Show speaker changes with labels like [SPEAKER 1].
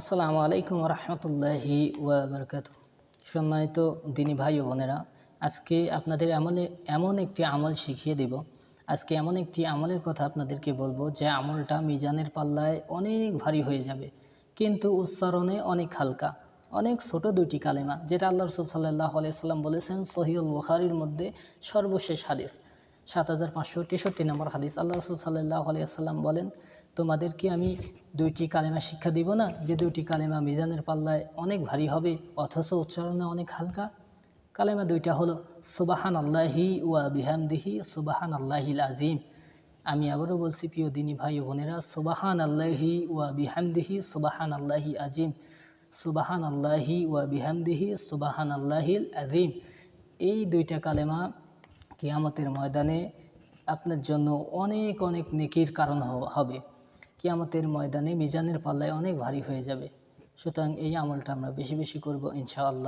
[SPEAKER 1] আসসালামু আলাইকুম রহমতুল্লাহি ওয়াবারকাত সম্মানিত দিনী ভাই ও বোনেরা, আজকে আপনাদের এমন এমন একটি আমল শিখিয়ে দেব। আজকে এমন একটি আমলের কথা আপনাদেরকে বলব যে আমলটা মিজানের পাল্লায় অনেক ভারী হয়ে যাবে, কিন্তু উচ্চারণে অনেক হালকা, অনেক ছোট দুইটি কালেমা, যেটা আল্লাহ রসুল সাল্লাহ আলাইসাল্লাম বলেছেন সহিউল বুখারির মধ্যে সর্বশেষ হাদিস। সাত হাজার পাঁচশো তেষট্টি নম্বর হাদিস। আল্লাহ রসুল সাল্লাহ আলিয়াল্লাম বলেন তোমাদেরকে আমি দুইটি কালেমা শিক্ষা দিব না? যে দুইটি কালেমা মিজানের পাল্লায় অনেক ভারী হবে, অথচ উচ্চারণে অনেক হালকা? কালেমা দুইটা হলো সুবাহান আল্লাহি ওয়া বিহামদিহি সুবাহান আল্লাহিল আজিম আমি আবারও বলছি, প্রিয় দিনী ভাই ও বোনেরা সুবাহান আল্লাহি ওয়া বিহামদিহি সুবাহান আল্লাহি আজিম সুবাহান আল্লাহি ওয়া বিহামদিহি সুবাহান আল্লাহিল আজিম এই দুইটা কালেমা কিয়ামতের ময়দানে আপনার জন্য অনেক অনেক নেকির কারণ হবে। কিয়ামতের ময়দানে মিজানের পাল্লায় অনেক ভারী হয়ে যাবে। সুতরাং এই আমলটা আমরা বেশি বেশি করব, ইনশাআল্লাহ।